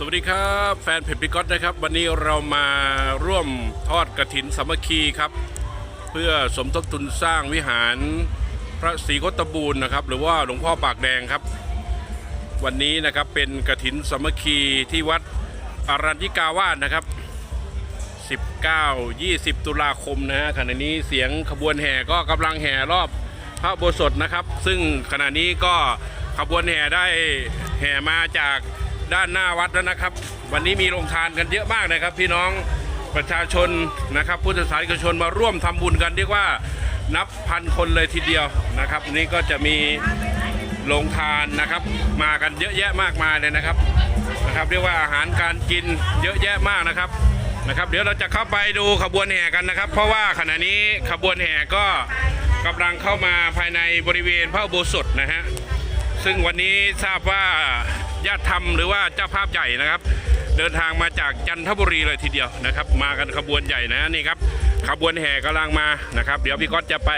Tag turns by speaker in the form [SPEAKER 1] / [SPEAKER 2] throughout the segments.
[SPEAKER 1] สวัสดีครับแฟนเพจพิก๊อตนะครับ วันนี้เรามาร่วมทอดกระถินสามัคคีครับ เพื่อสมทบทุนสร้างวิหารพระศรีโคตบูรณ์นะครับ หรือว่าหลวงพ่อปากแดงครับ วันนี้นะครับเป็นกระถินสามัคคีที่วัดอารัญญิกาวาสนะครับ 19 20 ตุลาคมนะฮะขณะนี้เสียงขบวนแห่ก็กำลังแห่รอบพระโบสถนะครับ ซึ่งขณะนี้ก็ขบวนแห่ได้แห่มาจาก ด้านหน้าวัดแล้วนะครับ วันนี้มีโรงทานกันเยอะมากนะครับ พี่น้องประชาชนนะครับพุทธศาสนิกชนมาร่วมทำบุญกันเรียกว่านับพันคนเลยทีเดียวนะครับ นี่ก็จะมีโรงทานนะครับ มากันเยอะแยะมากมายเลยนะครับนะครับ เรียกว่าอาหารการกินเยอะแยะมากนะครับนะครับ เดี๋ยวเราจะเข้าไปดูขบวนแห่กันนะครับ เพราะว่าขณะนี้ขบวนแห่ก็กำลังเข้ามาภายในบริเวณพระอุโบสถนะฮะซึ่งวันนี้ทราบว่า ญาติธรรมหรือว่าเจ้าภาพใหญ่นะครับ เดินทางมาจากจันทบุรีเลยทีเดียวนะครับ มากันขบวนใหญ่นะนี่ครับขบวนแห่กำลังมานะครับ เดี๋ยวพี่ก๊อตจะไป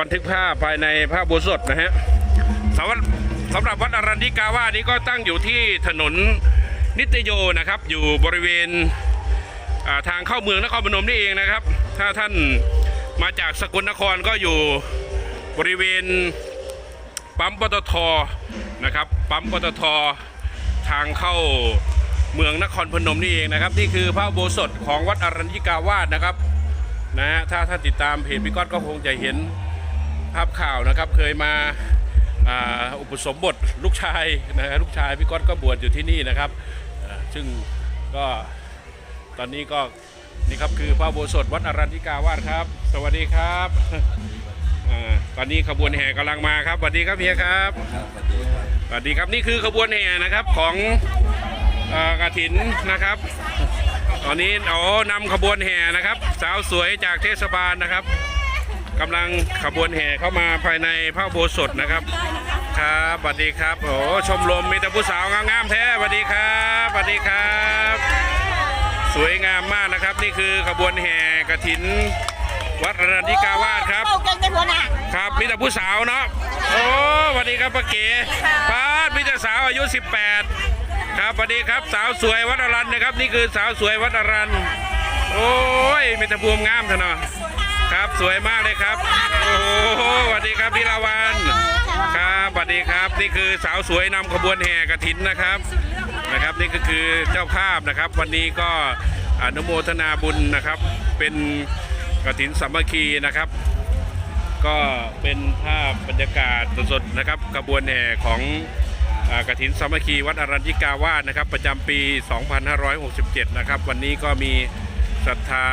[SPEAKER 1] บันทึกภาพภายในพระอุโบสถนะฮะสำหรับสำหรับวัดอรัญญิกาวานี้ก็ตั้งอยู่ที่ถนนนิตโยนะครับ อยู่บริเวณทางเข้าเมืองนครพนมนี่เองนะครับ ถ้าท่านมาจากสกลนครก็อยู่บริเวณ ปั๊มปตทนะครับปั๊มปตททางเข้าเมืองนครพนมนี่เองนะครับ นี่คือพระโบสถของวัดอรัญญิกาวาสนะครับนะฮะถ้าท่านติดตามเพจพี่ก๊อตก็คงจะเห็นภาพข่าวนะครับ เคยมาอุปสมบทลูกชายนะฮะลูกชายพี่ก๊อตก็บวชอยู่ที่นี่นะครับ ซึ่งก็ตอนนี้ก็นี่ครับคือพระโบสถวัดอรัญญิกาวาสครับ สวัสดีครับ ตอนนี้ขบวนแห่กำลังมาครับสวัสดีครับเฮียครับสวัสดีครับนี่คือขบวนแห่นะครับของอ่ากฐินนะครับ ตอนนี้โอ้นำขบวนแห่นะครับ สาวสวยจากเทศบาลนะครับกำลังขบวนแห่เข้ามาภายในพระอุโบสถนะครับ ครับสวัสดีครับโอ้ชมรมมีแต่ผู้สาวงามๆแท้สวัสดีครับสวัสดีครับ สวยงามมากนะครับ นี่คือขบวนแห่กระถิน วัดอรัญญิกาวาสครับ
[SPEAKER 2] โอ้เก่งกันหัวหน้า
[SPEAKER 1] ครับมีแต่ผู้สาวเนาะโอ้สวัสดีครับป้าเก๋ป้าดมีแต่สาวอายุ 18 ครับสวัสดีครับสาวสวยวัดอรันนะครับ นี่คือสาวสวยวัดอรัน โอ้ยมีแต่พวงงามเถอะเนาะครับสวยมากเลยครับโอ้โหสวัสดีครับพี่ลาวันครับสวัสดีครับนี่คือสาวสวยนำขบวนแห่กระถินนะครับนะครับ นี่ก็คือเจ้าภาพนะครับ วันนี้ก็อนุโมทนาบุญนะครับเป็น กระถินสามัคคีนะครับ ก็เป็นภาพบรรยากาศสดๆนะครับกระบวนแห่ของอากฐินสามัคคีวัดอรัญญิกาวาสนะครับ ประจำปี 2567 นะครับ วันนี้ก็มีศรัทธา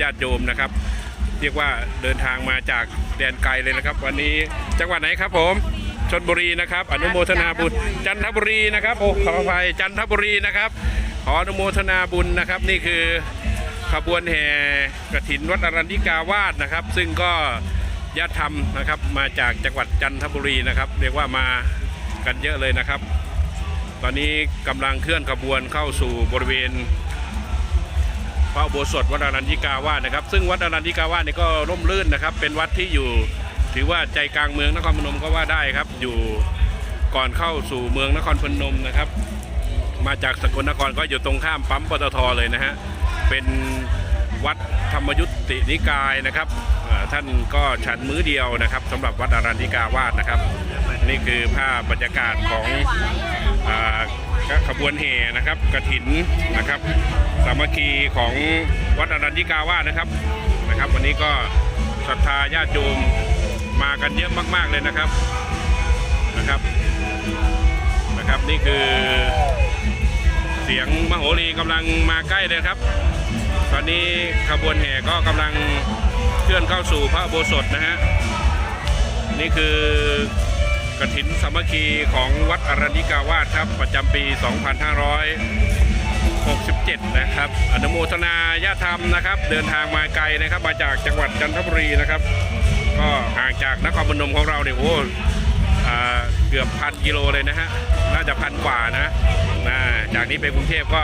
[SPEAKER 1] ญาติโยมนะครับ เรียกว่าเดินทางมาจากแดนไกลเลยนะครับ วันนี้จังหวัดไหนครับผมชนบุรีนะครับ อนุโมทนาบุญจันทบุรีนะครับโอ้ขออภัยจันทบุรีนะครับ ขออนุโมทนาบุญนะครับ นี่คือ ขบวนแห่กฐินวัดอรัญญิกาวาสนะครับ ซึ่งก็ญาติธรรมนะครับมาจากจังหวัดจันทบุรีนะครับ เรียกว่ามากันเยอะเลยนะครับ ตอนนี้กำลังเคลื่อนขบวนเข้าสู่บริเวณพระอุโบสถวัดอรัญญิกาวาสนะครับ ซึ่งวัดอรัญญิกาวาสนี่ก็ร่มรื่นนะครับ เป็นวัดที่อยู่ถือว่าใจกลางเมืองนครพนมก็ว่าได้ครับ อยู่ก่อนเข้าสู่เมืองนครพนมนะครับ มาจากสกลนครก็อยู่ตรงข้ามปั๊มปตทเลยนะฮะ เป็นวัดธรรมยุตินิกายนะครับท่านก็ฉันมื้อเดียวนะครับสำหรับวัดอารันติกาวาสนะครับ นี่คือภาพบรรยากาศของอขบวนแห่นะครับกระถินนะครับ สามัคคีของวัดอารันติกาวาสนะครับนะครับ วันนี้ก็ศรัทธาญาติโยมมากันเยอะมาก ๆเลยนะครับนะครับนะครับนี่คือเสียงมโหรีกำลังมาใกล้เลยครับ ตอนนี้ขบวนแห่ก็กำลังเคลื่อนเข้าสู่พระโบสถนะฮะ นี่คือกฐินสามัคคีของวัดอรัญญิกาวาสครับ ประจำปี 2567 นะครับ อนุโมทนาญาธรรมนะครับ เดินทางมาไกลนะครับ มาจากจังหวัดจันทบุรีนะครับ ก็ห่างจากนครพนมของเราเนี่ยโอ้เกือบพันกิโลเลยนะฮะ น่าจะพันกว่านะนะ จากนี้ไปกรุงเทพก็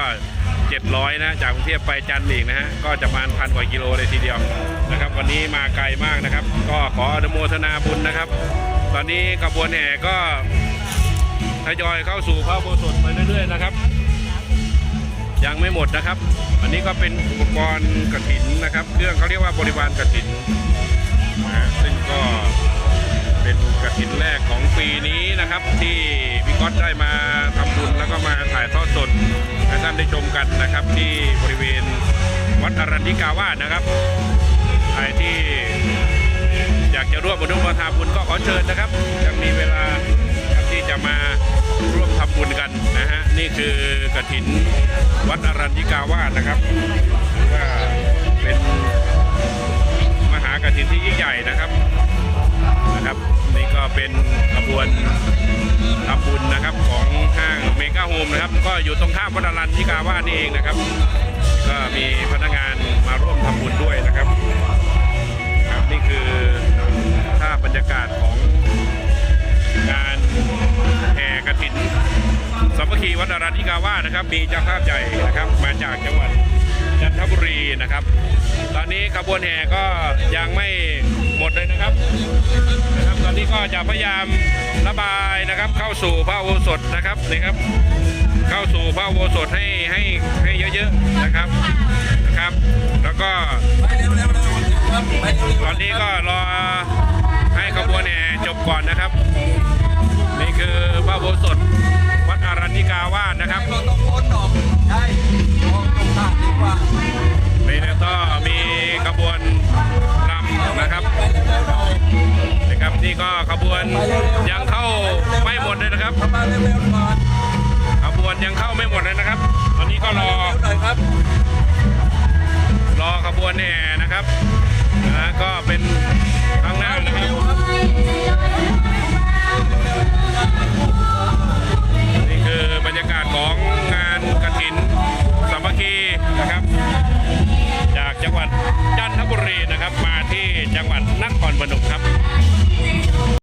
[SPEAKER 1] 700 นะ จากกรุงเทพไปจันทร์อีกนะฮะ ก็จะประมาณพันกว่ากิโลเลยทีเดียวนะครับ วันนี้มาไกลมากนะครับ ก็ขออนุโมทนาบุญนะครับ ตอนนี้ขบวนแห่ก็ทยอยเข้าสู่พระโบสถไปเรื่อยๆนะครับ ยังไม่หมดนะครับ อันนี้ก็เป็นอุปกรณ์กระถินนะครับ เครื่องเขาเรียกว่าบริวารกระถินนะฮะซึ่งก็เป็นกระถินแรกของปีนี้นะครับ ที่พี่ก๊อตได้มา บุญแล้วก็มาถ่ายทอดสดให้ท่านได้ชมกันนะครับ ที่บริเวณวัดอรัญญิกาวาสนะครับใครที่อยากจะร่วมอนุโมทนาบุญก็ขอเชิญนะครับยังมีเวลาที่จะมาร่วมทำบุญกันนะฮะนี่คือกฐินวัดอรัญญิกาวาสนะครับว่าเป็นานี่เองนะครับ ก็มีพนักงานมาร่วมทำบุญด้วยนะครับครับนี่คือภาพบรรยากาศของงานแห่กระถินสามัคคีวัดอรัญญิกาวานะครับ มีเจ้าภาพใหญ่นะครับ มาจากจังหวัดจันทบุรีนะครับ ตอนนี้ขบวนแห่ก็ยังไม่หมดเลยนะครับนะครับ ตอนนี้ก็จะพยายามระบายนะครับ เข้าสู่พระอุโบสถนะครับนี่ครับ เข้าสู่พระโบสถให้ให้ให้เยอะๆนะครับนะครับ แล้วก็ตอนนี้ก็รอให้ขบวนแห่จบก่อนนะครับ นี่คือพระโบสถวัดอารัญญิกาวาสนะครับ
[SPEAKER 2] เราต้องพ้นหนอใช่ต้องต่างดีกว่า
[SPEAKER 1] นี่ก็มีขบวนรำนะครับนะครับนี่ก็ขบวนยังเข้าไม่หมดเลยนะครับ ยังเข้าไม่หมดเลยนะครับ ตอนนี้ก็รอ
[SPEAKER 2] เร็วหน่อยครับ
[SPEAKER 1] รอขบวนแห่นะครับนะก็เป็นข้างหน้านะครับ